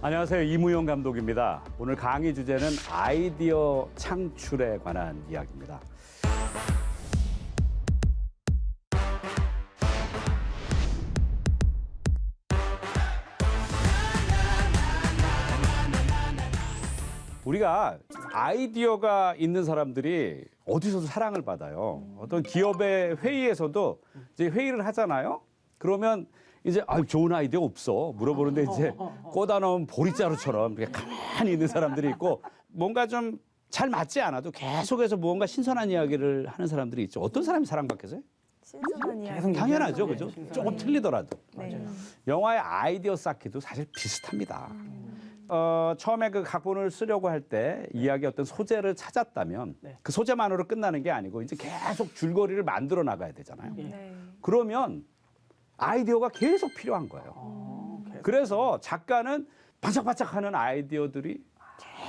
안녕하세요. 이무용 감독입니다. 오늘 강의 주제는 아이디어 창출에 관한 이야기입니다. 우리가 아이디어가 있는 사람들이 어디서도 사랑을 받아요. 어떤 기업의 회의에서도 이제 회의를 하잖아요. 그러면 이제 아 좋은 아이디어 없어 물어보는데 이제 꽂아 놓은 보리자루처럼 이렇게 가만히 있는 사람들이 있고 뭔가 좀 잘 맞지 않아도 계속해서 무언가 신선한 이야기를 하는 사람들이 있죠. 어떤 사람이 사랑받겠어요? 신선한 이야기. 계속 당연하죠, 그죠? 조금. 틀리더라도. 네. 영화의 아이디어 쌓기도 사실 비슷합니다. 어, 처음에 그 각본을 쓰려고 할 때 이야기 어떤 소재를 찾았다면 네. 그 소재만으로 끝나는 게 아니고 이제 계속 줄거리를 만들어 나가야 되잖아요. 예. 네. 그러면 아이디어가 계속 필요한 거예요. 어, 계속. 그래서 작가는 반짝반짝하는 아이디어들이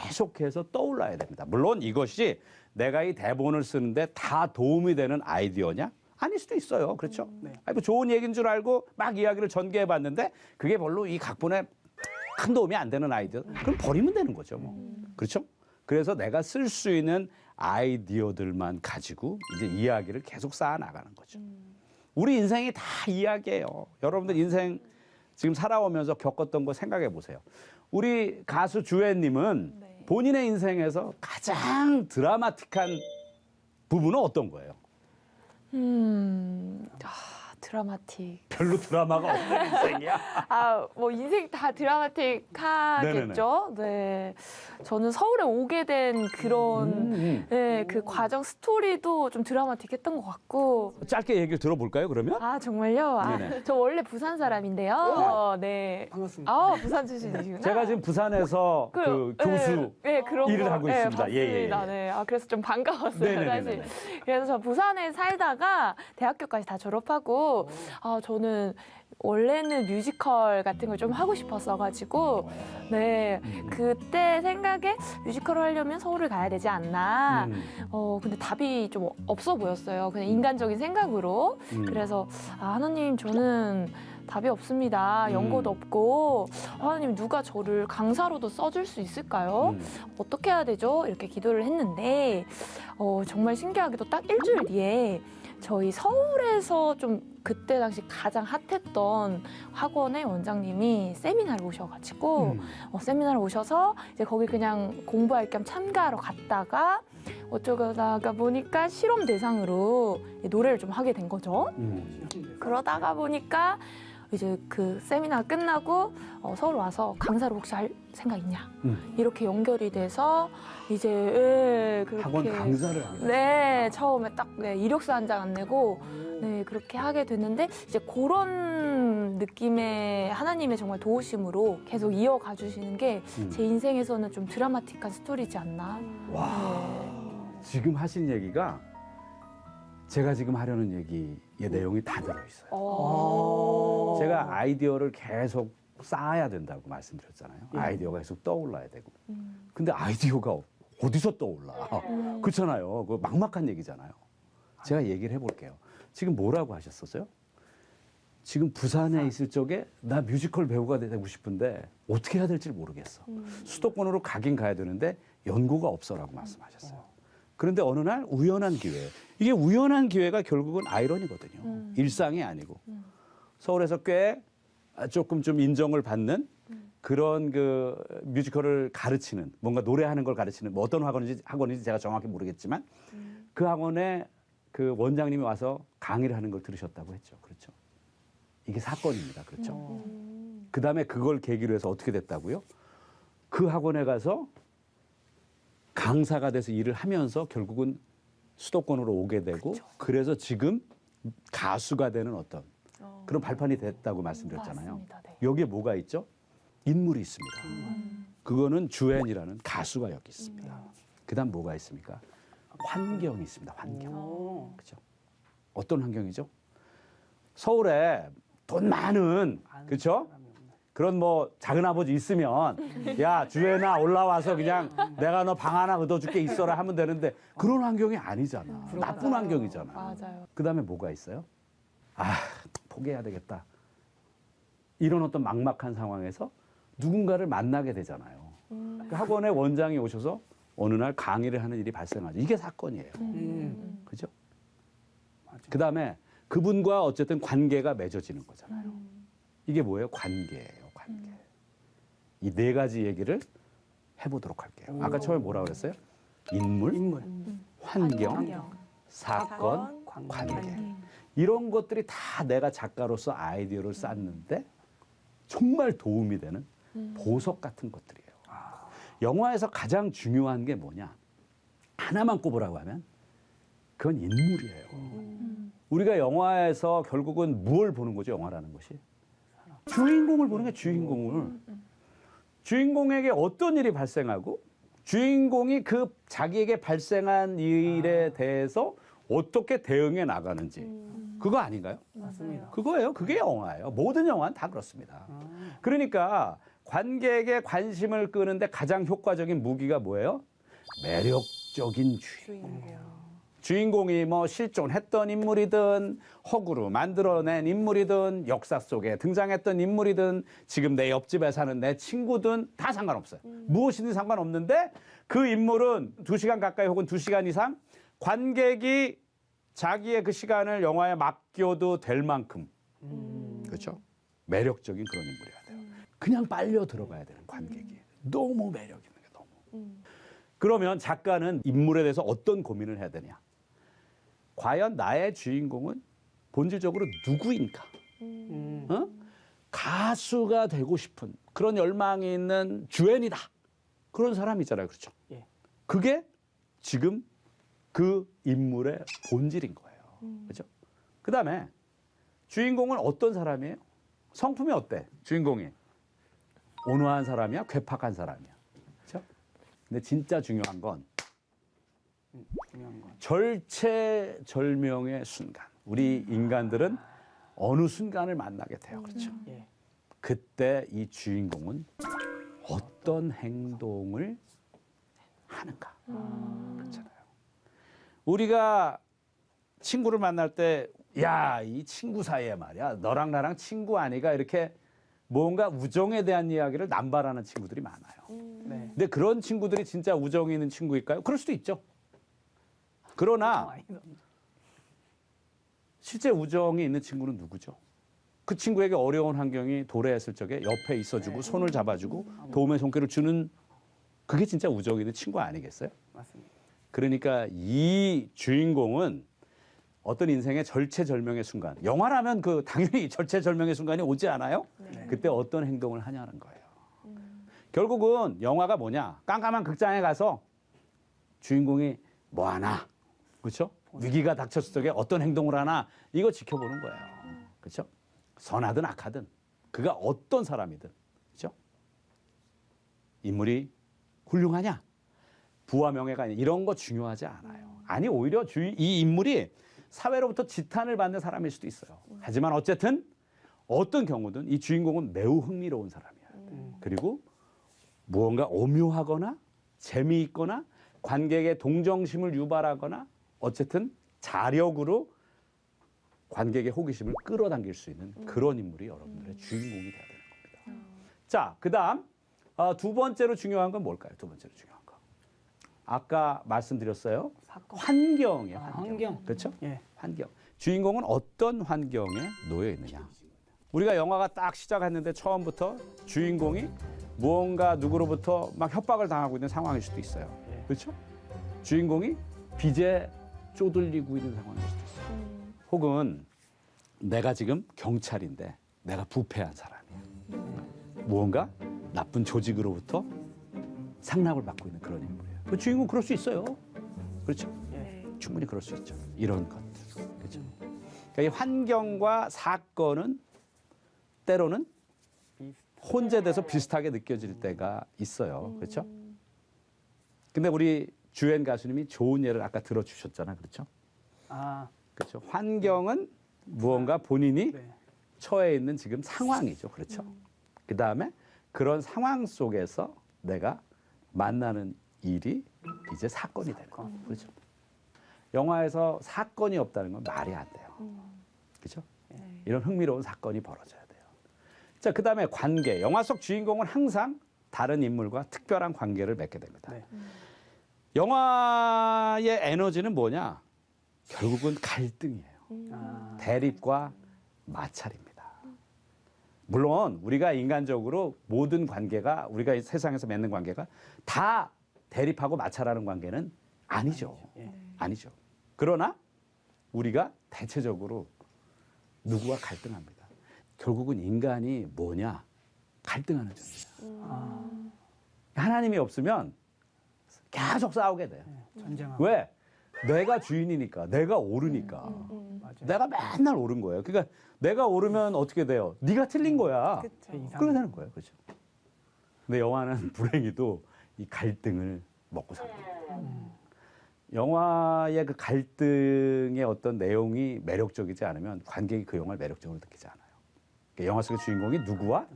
계속해서 떠올라야 됩니다. 물론 이것이 내가 이 대본을 쓰는데 다 도움이 되는 아이디어냐? 아닐 수도 있어요. 그렇죠? 네. 아니, 뭐 좋은 얘기인 줄 알고 막 이야기를 전개해 봤는데 그게 별로 이 각본에 큰 도움이 안 되는 아이디어. 그럼 버리면 되는 거죠. 뭐. 그렇죠? 그래서 내가 쓸 수 있는 아이디어들만 가지고 이제 이야기를 계속 쌓아 나가는 거죠. 우리 인생이 다 이야기예요. 여러분들 인생 지금 살아오면서 겪었던 거 생각해 보세요. 우리 가수 주애님은 네. 본인의 인생에서 가장 드라마틱한 부분은 어떤 거예요? 음, 아, 드라마틱. 별로 드라마가 없는 인생이야. 아, 뭐 인생 다 드라마틱하겠죠. 네. 저는 서울에 오게 된 그런 음, 네, 그 과정 스토리도 좀 드라마틱했던 것 같고. 음. 짧게 얘기를 들어볼까요? 그러면? 아, 정말요? 아, 네네. 저 원래 부산 사람인데요. 네. 반갑습니다. 아, 부산 출신이시구나. 제가 지금 부산에서 그, 교수 네, 네, 그런 일을 거, 하고 네, 있습니다. 예, 예, 예. 네. 아, 그래서 좀 반가웠어요, 네네네네. 사실. 그래서 저 부산에 살다가 대학교까지 다 졸업하고 아, 저는 원래는 뮤지컬 같은 걸 좀 하고 싶었어가지고 네 그때 생각에 뮤지컬을 하려면 서울을 가야 되지 않나 음, 어 근데 답이 좀 없어 보였어요 그냥 인간적인 생각으로 음. 그래서 아, 하나님 저는 답이 없습니다 음. 연고도 없고 하나님 누가 저를 강사로도 써줄 수 있을까요? 음. 어떻게 해야 되죠? 이렇게 기도를 했는데 어, 정말 신기하게도 딱 일주일 뒤에 저희 서울에서 좀 그때 당시 가장 핫했던 학원의 원장님이 세미나를 오셔가지고 음. 어, 세미나를 오셔서 이제 거기 그냥 공부할 겸 참가하러 갔다가 어쩌다가 보니까 실험 대상으로 노래를 좀 하게 된 거죠. 음. 그러다가 보니까 이제 그 세미나 끝나고 어, 서울 와서 강사로 혹시 할 생각 있냐 음. 이렇게 연결이 돼서 이제 예, 그렇게 학원 강사를 됐어요. 네 처음에 딱 네, 이력서 한 장 안 내고 네 그렇게 하게 됐는데 이제 그런 느낌의 하나님의 정말 도우심으로 계속 이어가 주시는 게제 음. 인생에서는 좀 드라마틱한 스토리지 않나 와. 네. 지금 하신 얘기가 제가 지금 하려는 얘기 의 내용이 다 들어있어요. 어. 제가 아이디어를 계속 쌓아야 된다고 말씀드렸잖아요. 예. 아이디어가 계속 떠올라야 되고. 음. 근데 아이디어가 어디서 떠올라? 음. 그렇잖아요. 그 막막한 얘기잖아요. 제가 얘기를 해볼게요. 지금 뭐라고 하셨었어요? 지금 부산에 있을 적에 나 뮤지컬 배우가 되고 싶은데 어떻게 해야 될지 모르겠어. 음. 수도권으로 가긴 가야 되는데 연고가 없어라고 말씀하셨어요. 그런데 어느 날 우연한 기회. 이게 우연한 기회가 결국은 아이러니거든요. 음. 일상이 아니고. 음. 서울에서 꽤 조금 좀 인정을 받는 음. 그런 그 뮤지컬을 가르치는 뭔가 노래하는 걸 가르치는 뭐 어떤 학원인지 학원인지 제가 정확히 모르겠지만 음. 그 학원에 그 원장님이 와서 강의를 하는 걸 들으셨다고 했죠. 그렇죠. 이게 사건입니다. 그렇죠. 음. 그 다음에 그걸 계기로 해서 어떻게 됐다고요? 그 학원에 가서 강사가 돼서 일을 하면서 결국은 수도권으로 오게 되고 그래서 지금 가수가 되는 어떤 어. 그런 발판이 됐다고 말씀드렸잖아요. 맞습니다. 네. 여기에 뭐가 있죠? 인물이 있습니다. 음. 그거는 주엔이라는 가수가 여기 있습니다. 그다음 뭐가 있습니까? 환경이 있습니다. 환경. 오. 그죠? 어떤 환경이죠? 서울에 돈 많은 그렇죠? 그런 뭐 작은 아버지 있으면 야 주애나 올라와서 그냥 내가 너 방 하나 얻어줄게 있어라 하면 되는데 그런 환경이 아니잖아. 나쁜 환경이잖아. 맞아요. 그 다음에 뭐가 있어요? 아 포기해야 되겠다. 이런 어떤 막막한 상황에서 누군가를 만나게 되잖아요. 그 학원에 원장이 오셔서 어느 날 강의를 하는 일이 발생하죠. 이게 사건이에요. 음. 그죠? 맞아. 그 다음에 그분과 어쨌든 관계가 맺어지는 거잖아요. 이게 뭐예요? 관계. 이 네 가지 얘기를 해보도록 할게요. 아까 처음에 뭐라 그랬어요? 인물, 인물, 환경, 사건, 관계. 관계. 이런 것들이 다 내가 작가로서 아이디어를 쌓는데 정말 도움이 되는 보석 같은 것들이에요. 영화에서 가장 중요한 게 뭐냐? 하나만 꼽으라고 하면 그건 인물이에요. 우리가 영화에서 결국은 무엇을 보는 거죠? 영화라는 것이 주인공을 보는 게 주인공을 주인공에게 어떤 일이 발생하고 주인공이 그 자기에게 발생한 일에 대해서 어떻게 대응해 나가는지 그거 아닌가요? 맞습니다. 그거예요. 그게 영화예요. 모든 영화는 다 그렇습니다. 그러니까 관객의 관심을 끄는데 가장 효과적인 무기가 뭐예요? 매력적인 주인공. 주인공이 뭐 실존했던 인물이든 허구로 만들어낸 인물이든 역사 속에 등장했던 인물이든 지금 내 옆집에 사는 내 친구든 다 상관없어요. 무엇이든 상관없는데 그 인물은 두 시간 가까이 혹은 두 시간 이상 관객이 자기의 그 시간을 영화에 맡겨도 될 만큼 그렇죠? 매력적인 그런 인물이어야 돼요. 그냥 빨려 들어가야 되는 관객이 너무 매력 있는 게 너무. 그러면 작가는 인물에 대해서 어떤 고민을 해야 되냐? 과연 나의 주인공은 본질적으로 누구인가? 음. 어? 가수가 되고 싶은 그런 열망이 있는 주엔이다. 그런 사람 있잖아요. 그렇죠? 예. 그게 지금 그 인물의 본질인 거예요. 그렇죠? 그 다음에 주인공은 어떤 사람이에요? 성품이 어때? 주인공이 온화한 사람이야, 괴팍한 사람이야. 그렇죠? 근데 진짜 중요한 건 음, 중요한 건. 절체절명의 순간. 우리 인간들은 어느 순간을 만나게 돼요. 그렇죠? 예. 그때 이 주인공은 어떤 행동을 하는가. 그렇잖아요. 우리가 친구를 만날 때, 야, 이 친구 사이에 말이야. 너랑 나랑 친구 아니가 이렇게 뭔가 우정에 대한 이야기를 남발하는 친구들이 많아요. 네. 근데 그런 친구들이 진짜 우정이 있는 친구일까요? 그럴 수도 있죠. 그러나 아니다. 실제 우정이 있는 친구는 누구죠? 그 친구에게 어려운 환경이 도래했을 적에 옆에 있어주고 손을 잡아주고 도움의 손길을 주는 그게 진짜 우정이 있는 친구 아니겠어요? 맞습니다. 그러니까 이 주인공은 어떤 인생의 절체절명의 순간, 영화라면 그 당연히 절체절명의 순간이 오지 않아요? 네. 그때 어떤 행동을 하냐는 거예요. 결국은 영화가 뭐냐? 깜깜한 극장에 가서 주인공이 뭐 하나, 그렇죠? 위기가 닥쳤을 적에 어떤 행동을 하나 이거 지켜보는 거예요. 그렇죠? 선하든 악하든 그가 어떤 사람이든 그렇죠? 인물이 훌륭하냐? 부와 명예가 아니냐 이런 거 중요하지 않아요. 아니 오히려 주인, 이 인물이 사회로부터 지탄을 받는 사람일 수도 있어요. 하지만 어쨌든 어떤 경우든 이 주인공은 매우 흥미로운 사람이야. 그리고 무언가 오묘하거나 재미있거나 관객의 동정심을 유발하거나 어쨌든 자력으로 관객의 호기심을 끌어당길 수 있는 그런 인물이 여러분들의 주인공이 돼야 되는 겁니다. 자, 그다음 어, 두 번째로 중요한 건 뭘까요? 두 번째로 중요한 거. 아까 말씀드렸어요. 환경이에요. 아, 환경. 환경. 그렇죠? 예. 환경. 주인공은 어떤 환경에 놓여 있느냐. 우리가 영화가 딱 시작했는데 처음부터 주인공이 무언가 누구로부터 막 협박을 당하고 있는 상황일 수도 있어요. 예. 그렇죠? 주인공이 빚에 쪼들리고 있는 상황일 수도 있어요. 혹은 내가 지금 경찰인데 내가 부패한 사람이야. 무언가 나쁜 조직으로부터 상납을 받고 있는 그런 인물이에요. 그 주인공 그럴 수 있어요. 그렇죠? 예. 충분히 그럴 수 있죠. 이런 것들. 그렇죠? 그러니까 이 환경과 사건은 때로는. 혼재돼서 비슷하게 느껴질 때가 있어요. 그렇죠? 근데 우리 주엔 가수님이 좋은 예를 아까 들어주셨잖아. 그렇죠? 아, 그렇죠. 환경은 무언가 본인이 네. 처해 있는 지금 상황이죠. 그렇죠? 그 다음에 그런 상황 속에서 내가 만나는 일이 이제 사건이 되는 거예요. 그렇죠? 영화에서 사건이 없다는 건 말이 안 돼요. 그렇죠? 이런 흥미로운 사건이 벌어져야 돼요. 자, 그 다음에 관계. 영화 속 주인공은 항상 다른 인물과 특별한 관계를 맺게 됩니다. 네. 영화의 에너지는 뭐냐? 결국은 갈등이에요. 아, 대립과 마찰입니다. 물론 우리가 인간적으로 모든 관계가 우리가 이 세상에서 맺는 관계가 다 대립하고 마찰하는 관계는 아니죠. 예. 아니죠. 그러나 우리가 대체적으로 누구와 갈등합니다. 결국은 인간이 뭐냐? 갈등하는 존재야. 아, 하나님이 없으면 계속 싸우게 돼요. 네. 전쟁하고. 왜? 내가 주인이니까, 내가 오르니까. 맞아요. 내가 맨날 오른 거예요. 그러니까 내가 오르면 어떻게 돼요? 네가 틀린 거야. 제 이상. 그렇게 되는 거예요. 그렇죠. 근데 영화는 불행히도 이 갈등을 먹고 삽니다. 영화의 그 갈등의 어떤 내용이 매력적이지 않으면 관객이 그 영화를 매력적으로 느끼지 않아요. 그러니까 영화 속의 주인공이 누구와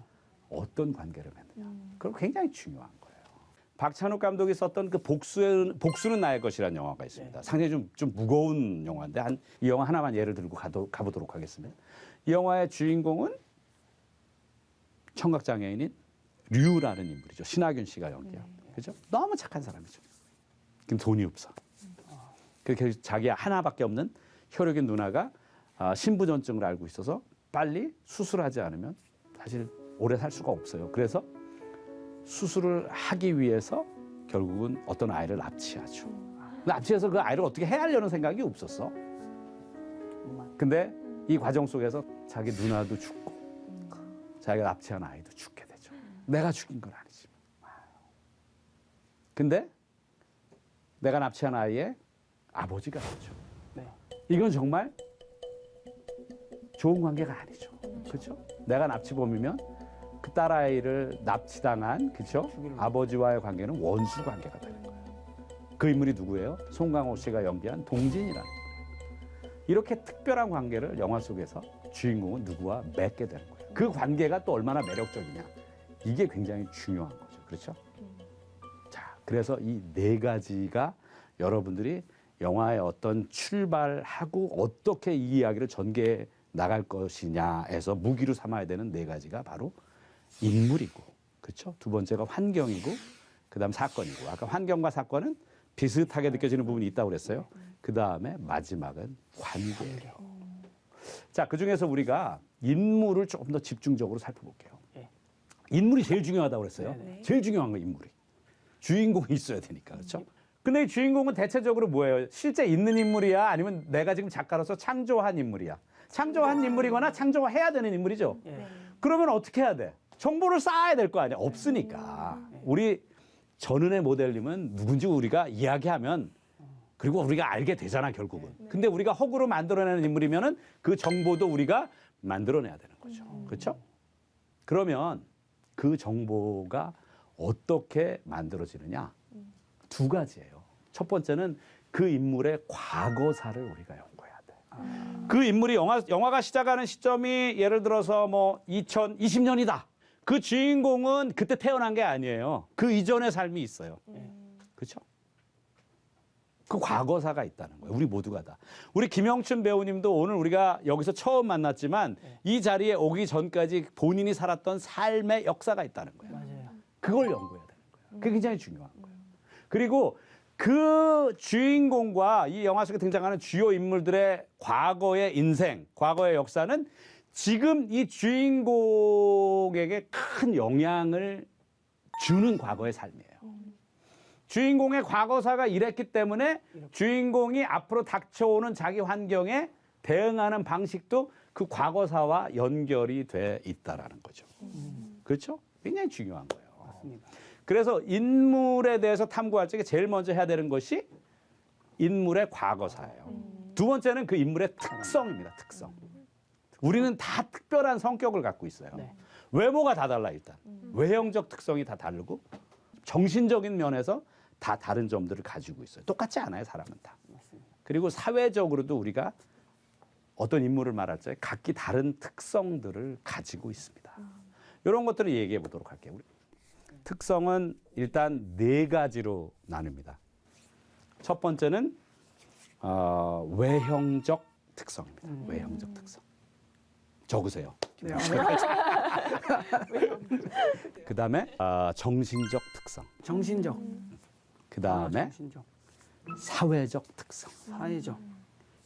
어떤 관계를 맺느냐. 그건 굉장히 중요한 거예요. 박찬욱 감독이 썼던 그 복수는, 복수는 나의 것이라는 영화가 있습니다. 상당히 좀, 좀 무거운 영화인데 한, 이 영화 하나만 예를 들고 가도, 가보도록 하겠습니다. 이 영화의 주인공은 청각 장애인인 류라는 인물이죠. 신하균 씨가 연기한. 그죠? 너무 착한 사람이죠. 근데 돈이 없어. 그렇게 자기 하나밖에 없는 혈육인 누나가 아, 신부전증을 알고 있어서 빨리 수술하지 않으면 사실 오래 살 수가 없어요. 그래서 수술을 하기 위해서 결국은 어떤 아이를 납치하죠. 납치해서 그 아이를 어떻게 해하려는 생각이 없었어. 근데 이 과정 속에서 자기 누나도 죽고 자기가 납치한 아이도 죽게 되죠. 내가 죽인 건 아니지. 근데 내가 납치한 아이의 아버지가. 네. 이건 정말 좋은 관계가 아니죠. 그렇죠? 내가 납치범이면 그 딸아이를 납치당한? 죽이려고. 아버지와의 관계는 원수 관계가 되는 거예요. 그 인물이 누구예요? 송강호 씨가 연기한 동진이라는 거예요. 이렇게 특별한 관계를 영화 속에서 주인공은 누구와 맺게 되는 거예요. 그 관계가 또 얼마나 매력적이냐. 이게 굉장히 중요한 거죠. 그렇죠? 자, 그래서 이 네 가지가 여러분들이 영화의 어떤 출발하고 어떻게 이 이야기를 전개해 나갈 것이냐에서 무기로 삼아야 되는 네 가지가 바로 인물이고, 그렇죠? 두 번째가 환경이고, 그다음 사건이고. 아까 환경과 사건은 비슷하게 느껴지는 부분이 있다고 그랬어요. 그 다음에 마지막은 관계예요. 자, 그 중에서 우리가 인물을 조금 더 집중적으로 살펴볼게요. 예. 인물이 제일 중요하다고 그랬어요. 네, 네. 제일 중요한 건 인물이. 주인공이 있어야 되니까. 그렇죠? 근데 이 주인공은 대체적으로 뭐예요? 실제 있는 인물이야? 아니면 내가 지금 작가로서 창조한 인물이야? 창조한 인물이거나 창조해야 되는 인물이죠. 예. 그러면 어떻게 해야 돼? 정보를 쌓아야 될 거 아니야? 없으니까. 우리 전은의 모델님은 누군지 우리가 이야기하면 그리고 우리가 알게 되잖아, 결국은. 근데 우리가 허구로 만들어내는 인물이면은 그 정보도 우리가 만들어내야 되는 거죠. 그렇죠? 그러면 그 정보가 어떻게 만들어지느냐? 두 가지예요. 첫 번째는 그 인물의 과거사를 우리가 연구해야 돼. 그 인물이 영화, 영화가 시작하는 시점이 예를 들어서 뭐 2020년이다. 그 주인공은 그때 태어난 게 아니에요. 그 이전의 삶이 있어요. 그렇죠? 그 과거사가 있다는 거예요. 우리 모두가 다. 우리 김영춘 배우님도 오늘 우리가 여기서 처음 만났지만 이 자리에 오기 전까지 본인이 살았던 삶의 역사가 있다는 거예요. 맞아요. 그걸 연구해야 되는 거예요. 그게 굉장히 중요한 거예요. 그리고 그 주인공과 이 영화 속에 등장하는 주요 인물들의 과거의 인생, 과거의 역사는 지금 이 주인공에게 큰 영향을 주는 과거의 삶이에요. 주인공의 과거사가 이랬기 때문에 주인공이 앞으로 닥쳐오는 자기 환경에 대응하는 방식도 그 과거사와 연결이 돼 있다라는 거죠. 그렇죠? 굉장히 중요한 거예요. 맞습니다. 그래서 인물에 대해서 탐구할 적에 제일 먼저 해야 되는 것이 인물의 과거사예요. 두 번째는 그 인물의 특성입니다. 특성. 우리는 다 특별한 성격을 갖고 있어요. 네. 외모가 다 달라 일단. 외형적 특성이 다 다르고 정신적인 면에서 다 다른 점들을 가지고 있어요. 똑같지 않아요, 사람은 다. 맞습니다. 그리고 사회적으로도 우리가 어떤 인물을 말할 때 각기 다른 특성들을 가지고 있습니다. 이런 것들을 얘기해 보도록 할게요. 우리. 특성은 일단 네 가지로 나눕니다. 첫 번째는 어, 외형적 특성입니다. 외형적 특성. 적으세요. 네, 아, 그 다음에 아, 정신적 특성. 정신적. 그 아, 다음에 정신적. 사회적 특성. 사회적.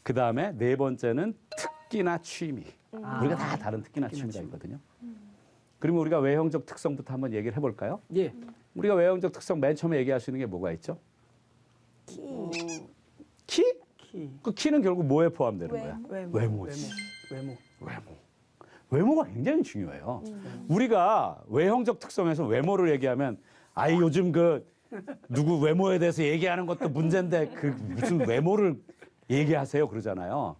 그 다음에 네 번째는 특기나 취미. 아. 우리가 다 다른 특기나 특기나 취미가 취미. 있거든요. 그러면 우리가 외형적 특성부터 한번 얘기를 해볼까요? 예. 우리가 외형적 특성 맨 처음에 얘기할 수 있는 게 뭐가 있죠? 어, 키? 키. 그 키는 결국 뭐에 포함되는 거야? 외모. 외모지. 외모. 외모. 외모가 굉장히 중요해요. 우리가 외형적 특성에서 외모를 얘기하면 아이 요즘 그 누구 외모에 대해서 얘기하는 것도 문제인데 그 무슨 외모를 얘기하세요 그러잖아요.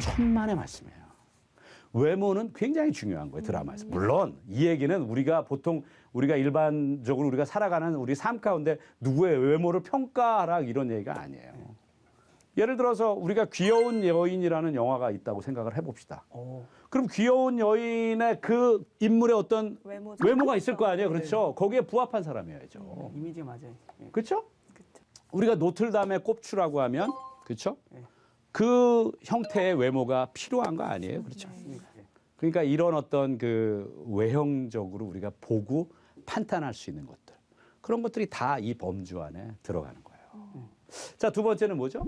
천만의 말씀이에요. 외모는 굉장히 중요한 거예요 드라마에서. 물론 이 얘기는 우리가 보통 우리가 일반적으로 우리가 살아가는 우리 삶 가운데 누구의 외모를 평가하라 이런 얘기가 아니에요. 예를 들어서 우리가 귀여운 여인이라는 영화가 있다고 생각을 해봅시다. 어. 그럼 귀여운 여인의 그 인물의 어떤 외모 외모가 있을 거 아니에요, 그렇죠? 거기에 부합한 사람이어야죠. 이미지 맞아요. 예. 그렇죠? 우리가 노틀담의 꼽추라고 하면 그렇죠? 네. 그 형태의 외모가 필요한 거 아니에요, 그렇죠? 예. 그러니까 이런 어떤 그 외형적으로 우리가 보고 판단할 수 있는 것들 그런 것들이 다 이 범주 안에 들어가는 거예요. 자 두 번째는 뭐죠?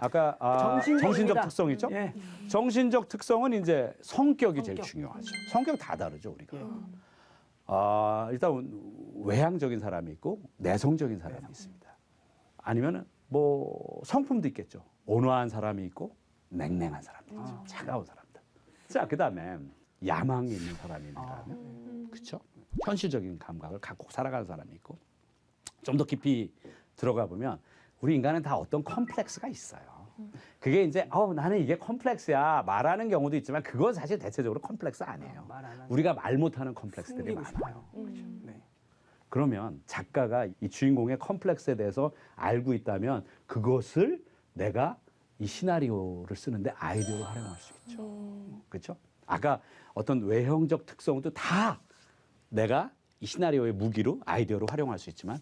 아까 아. 정신적 특성이죠. 예. 정신적 특성은 이제 성격이 제일. 중요하죠. 성격 다 다르죠 우리가. 아 일단 외향적인 사람이 있고 내성적인 사람이 있습니다. 아니면은 뭐 성품도 있겠죠. 온화한 사람이 있고 냉랭한 사람도 있죠. 아. 차가운 사람들. 자 그다음에 야망이 있는 사람이 있는가 아. 하면 그렇죠. 현실적인 감각을 갖고 살아가는 사람이 있고 좀 더 깊이 들어가 보면 우리 인간은 다 어떤 컴플렉스가 있어요. 그게 이제 어 나는 이게 컴플렉스야 말하는 경우도 있지만 그건 사실 대체적으로 컴플렉스 아니에요. 안 하는. 우리가 말 못하는 컴플렉스들이 많아요. 싶어요. 네. 그러면 작가가 이 주인공의 컴플렉스에 대해서 알고 있다면 그것을 내가 이 시나리오를 쓰는데 아이디어로 활용할 수 있죠. 그렇죠? 아까 어떤 외형적 특성도 다 내가 이 시나리오의 무기로 아이디어로 활용할 수 있지만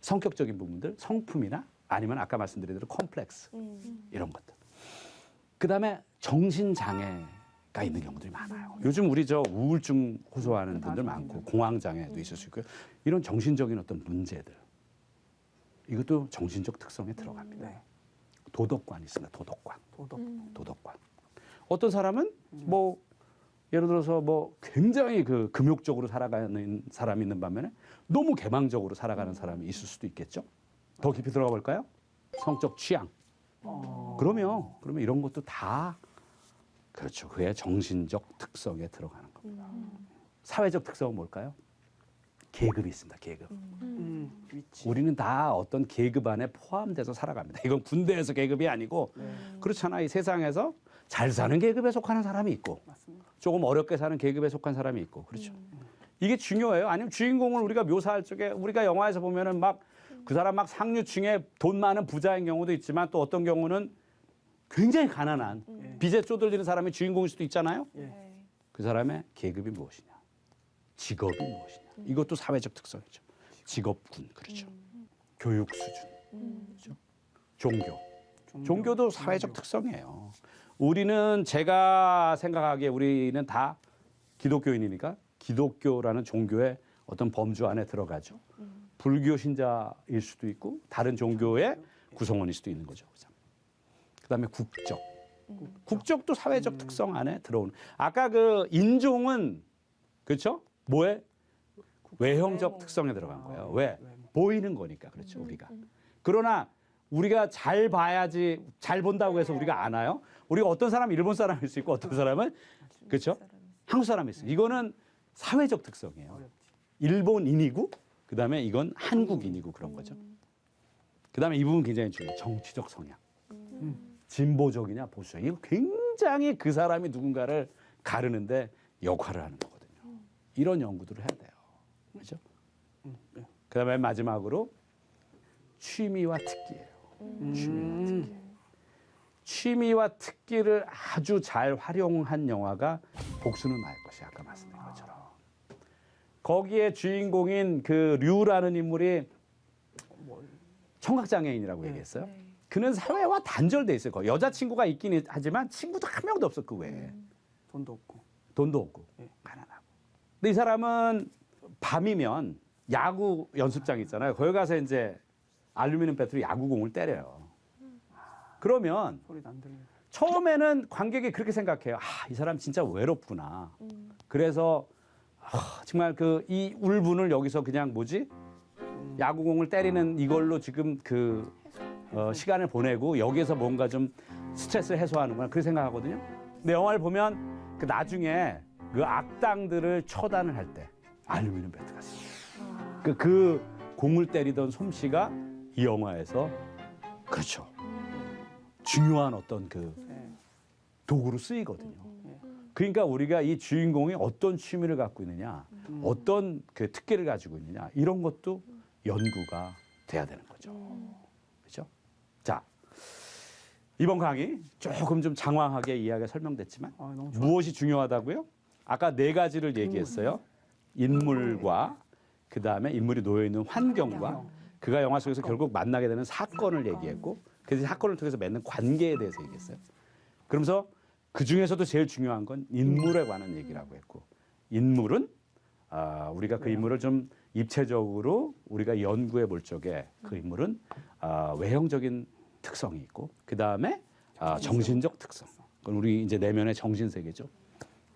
성격적인 부분들, 성품이나 아니면 아까 말씀드린 대로 컴플렉스 이런 것들. 그다음에 정신 장애가 있는 경우들이 많아요. 요즘 우리 저 우울증 호소하는 분들 많고 공황 장애도 있을 수 있고요. 이런 정신적인 어떤 문제들. 이것도 정신적 특성에 들어갑니다. 네. 도덕관이 있습니다. 도덕관. 도덕. 도덕관. 어떤 사람은 뭐 예를 들어서 뭐 굉장히 그 금욕적으로 살아가는 사람이 있는 반면에 너무 개방적으로 살아가는 사람이 있을 수도 있겠죠. 더 깊이 들어가 볼까요? 성적 취향. 어. 그러면 그러면 이런 것도 다 그렇죠. 그의 정신적 특성에 들어가는 겁니다. 사회적 특성은 뭘까요? 계급이 있습니다. 계급. 음. 위치. 우리는 다 어떤 계급 안에 포함돼서 살아갑니다. 이건 군대에서 계급이 아니고 네. 그렇잖아. 이 세상에서 잘 사는 계급에 속하는 사람이 있고 맞습니다. 조금 어렵게 사는 계급에 속한 사람이 있고 그렇죠. 이게 중요해요. 아니면 주인공을 우리가 묘사할 적에 우리가 영화에서 보면은 막 그 사람 막 상류층의 돈 많은 부자인 경우도 있지만 또 어떤 경우는 굉장히 가난한 예. 빚에 쪼들리는 사람이 주인공일 수도 있잖아요. 예. 그 사람의 계급이 무엇이냐, 직업이 무엇이냐. 이것도 사회적 특성이죠. 직업군 그렇죠. 교육 수준, 그렇죠. 종교. 종교 도 사회적 특성이에요. 우리는 제가 생각하기에 우리는 다 기독교인이니까 기독교라는 종교의 어떤 범주 안에 들어가죠. 불교 신자일 수도 있고 다른 종교의 구성원일 수도 있는 거죠. 그다음에 국적. 국적 도 사회적 특성 안에 들어오는. 아까 그 인종은 그렇죠? 뭐에 외형적 외모. 특성에 들어간 거예요. 아, 왜? 외모. 보이는 거니까 그렇죠 우리가. 그러나 우리가 잘 봐야지 잘 본다고 해서 우리가 아나요? 우리가 어떤 사람은 일본 사람일 수 있고 어떤 사람은 그렇죠 한국 사람이 있어요. 이거는 사회적 특성이에요. 일본인이고 그 다음에 이건 한국인이고 그런 거죠. 그 다음에 이 부분 굉장히 중요해요. 정치적 성향. 진보적이냐 보수적. 이거 굉장히 그 사람이 누군가를 가르는데 역할을 하는 거거든요. 이런 연구들을 해야 돼요. 그렇죠? 음. 네. 그다음에 마지막으로 취미와 특기예요. 음. 취미와 특기를 아주 잘 활용한 영화가 복수는 나의 것이 아까 것처럼 거기에 주인공인 그 류라는 인물이 청각 장애인이라고 네. 얘기했어요. 그는 사회와 단절돼 있어요. 거의 여자 친구가 있긴 하지만 친구도 한 명도 없어 그 외에 돈도 없고. 돈도 없고 네. 가난하고. 근데 이 사람은 밤이면 야구 연습장 있잖아요. 거기 가서 이제 알루미늄 배트로 야구공을 때려요. 그러면 안 들려. 처음에는 관객이 그렇게 생각해요. 아, 이 사람 진짜 외롭구나. 그래서 아, 정말 그 이 울분을 여기서 그냥 뭐지? 야구공을 때리는 이걸로 지금 그 어, 시간을 보내고 여기에서 뭔가 좀 스트레스 해소하는구나 그렇게 생각하거든요. 근데 영화를 보면 그 나중에 그 악당들을 처단을 할 때 알루미늄 배트가 쓰여요. 그, 그 공을 때리던 솜씨가 이 영화에서 그렇죠. 중요한 어떤 그 네. 도구로 쓰이거든요. 그러니까 우리가 이 주인공이 어떤 취미를 갖고 있느냐, 어떤 그 특기를 가지고 있느냐 이런 것도 연구가 돼야 되는 거죠. 그렇죠? 자 이번 강의 조금 좀 장황하게 이야기가 설명됐지만 아. 무엇이 중요하다고요? 아까 네 가지를 얘기했어요. 인물과 그 다음에 인물이 놓여 있는 환경과 그가 영화 속에서 결국 만나게 되는 사건을 얘기했고 그 사건을 통해서 맺는 관계에 대해서 얘기했어요. 그러면서 그 중에서도 제일 중요한 건 인물에 관한 얘기라고 했고 인물은 아, 우리가 그 인물을 좀 입체적으로 우리가 연구해 볼 적에 그 인물은 아, 외형적인 특성이 있고 그 다음에 아, 정신적 특성. 그건 우리 이제 내면의 정신 세계죠.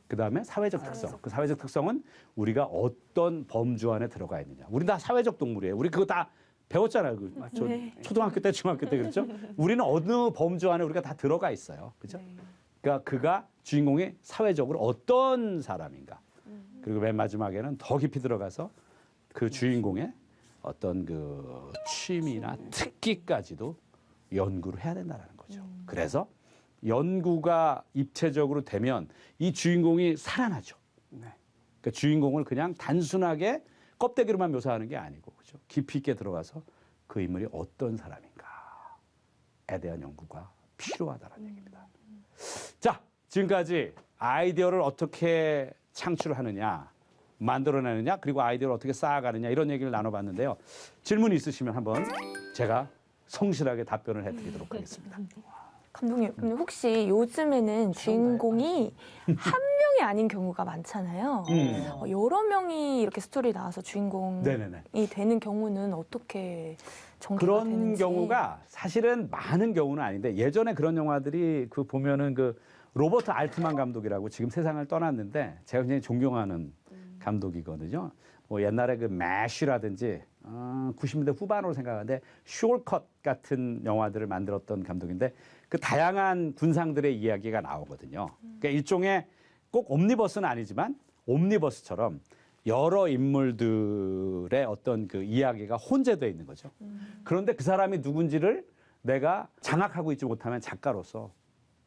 그 다음에 사회적 특성. 그 사회적 특성은 우리가 어떤 범주 안에 들어가 있느냐. 우리 다 사회적 동물이에요. 우리 그거 다 배웠잖아요. 그, 저 네. 초등학교 때, 중학교 때 그렇죠. 우리는 어느 범주 안에 우리가 다 들어가 있어요. 그렇죠. 그러니까 그가 주인공이 사회적으로 어떤 사람인가. 그리고 맨 마지막에는 더 깊이 들어가서 그 주인공의 어떤 그 취미나 특기까지도 연구를 해야 된다는 거죠. 그래서 연구가 입체적으로 되면 이 주인공이 살아나죠. 네. 그러니까 주인공을 그냥 단순하게 껍데기로만 묘사하는 게 아니고 그죠? 깊이 있게 들어가서 그 인물이 어떤 사람인가에 대한 연구가 필요하다는 얘기입니다. 자, 지금까지 아이디어를 어떻게 창출하느냐, 만들어내느냐, 그리고 아이디어를 어떻게 쌓아가느냐 이런 얘기를 나눠봤는데요. 질문 있으시면 한번 제가 성실하게 답변을 해드리도록 하겠습니다. 감독님, 혹시 요즘에는 주인공이 한 명이 아닌 경우가 많잖아요. 음. 어, 여러 명이 이렇게 스토리 나와서 주인공이 네네네. 되는 경우는 어떻게 전개가 그런 되는지. 경우가 사실은 많은 경우는 아닌데 예전에 그런 영화들이 그 보면은 그 로버트 알트만 감독이라고 지금 세상을 떠났는데 제가 굉장히 존경하는 감독이거든요. 뭐 옛날에 그 매쉬라든지 어, 90년대 후반으로 생각하는데 숄컷 같은 영화들을 만들었던 감독인데 그 다양한 군상들의 이야기가 나오거든요. 그러니까 일종의 꼭 옴니버스는 아니지만 옴니버스처럼 여러 인물들의 어떤 그 이야기가 혼재되어 있는 거죠. 그런데 그 사람이 누군지를 내가 장악하고 있지 못하면 작가로서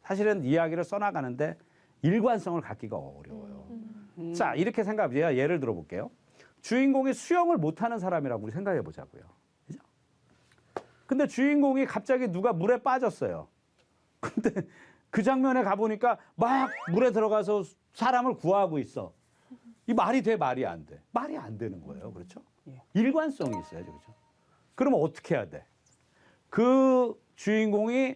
사실은 이야기를 써나가는데 일관성을 갖기가 어려워요. 자, 이렇게 생각해요. 예를 들어 볼게요. 주인공이 수영을 못하는 사람이라고 우리 생각해 보자고요. 그죠? 근데 주인공이 갑자기 누가 물에 빠졌어요. 근데 그 장면에 가보니까 막 물에 들어가서 사람을 구하고 있어. 이 말이 돼, 말이 안 돼. 말이 안 되는 거예요. 그렇죠? 예. 일관성이 있어야죠. 그렇죠? 그러면 어떻게 해야 돼? 그 주인공이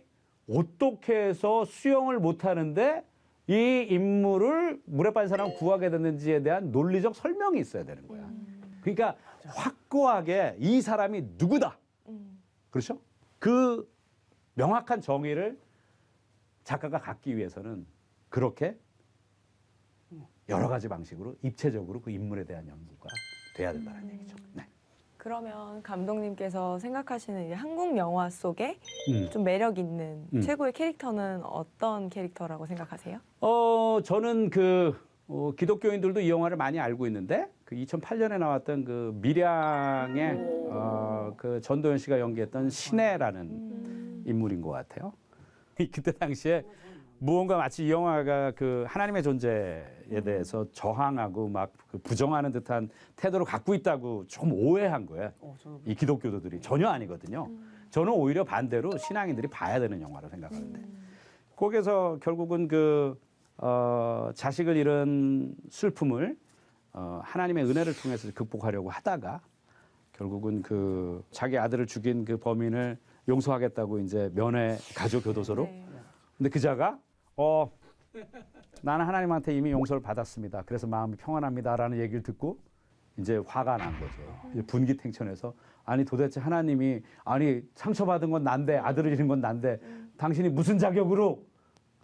어떻게 해서 수영을 못 하는데 이 인물을 물에 빠진 사람을 구하게 됐는지에 대한 논리적 설명이 있어야 되는 거야. 그러니까 확고하게 이 사람이 누구다. 그렇죠? 그 명확한 정의를 작가가 갖기 위해서는 그렇게 여러 가지 방식으로 입체적으로 그 인물에 대한 연구가 돼야 된다는 얘기죠. 네. 그러면 감독님께서 생각하시는 이제 한국 영화 속에 음. 좀 매력 있는 음. 최고의 캐릭터는 어떤 캐릭터라고 생각하세요? 어, 저는 그 어, 기독교인들도 이 영화를 많이 알고 있는데 그 2008년에 나왔던 그 밀양의 어, 그 전도연 씨가 연기했던 신혜라는 인물인 것 같아요. 그때 당시에 무언가 마치 이 영화가 그 하나님의 존재에 대해서 저항하고 막 그 부정하는 듯한 태도를 갖고 있다고 좀 오해한 거예요. 어, 저도 이 기독교도들이. 전혀 아니거든요. 저는 오히려 반대로 신앙인들이 봐야 되는 영화로 생각하는데. 거기서 결국은 그 어, 자식을 잃은 슬픔을 어, 하나님의 은혜를 통해서 극복하려고 하다가 결국은 그 자기 아들을 죽인 그 범인을 용서하겠다고 이제 면회 가죠 교도소로. 네. 근데 그자가 어 나는 하나님한테 이미 용서를 받았습니다. 그래서 마음이 평안합니다라는 얘기를 듣고 이제 화가 난 거죠. 이제 분기탱천해서 아니 도대체 하나님이 아니 상처받은 건 난데 아들을 잃은 건 난데 당신이 무슨 자격으로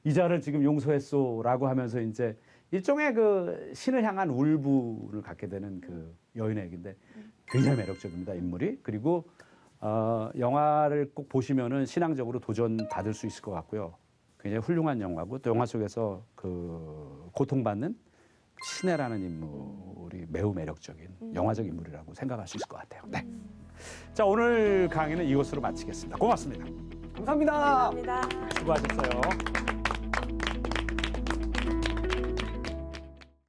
이자를 지금 용서했소라고 하면서 이제 일종의 그 신을 향한 울분을 갖게 되는 그 여인의 얘기인데 굉장히 매력적입니다 인물이 그리고 어, 영화를 꼭 보시면은 신앙적으로 도전 받을 수 있을 것 같고요. 굉장히 훌륭한 영화고 또 영화 속에서 그 고통받는 신혜라는 인물이 매우 매력적인 영화적 인물이라고 생각할 수 있을 것 같아요. 네. 자 오늘 강의는 이것으로 마치겠습니다. 고맙습니다. 감사합니다. 감사합니다. 수고하셨어요.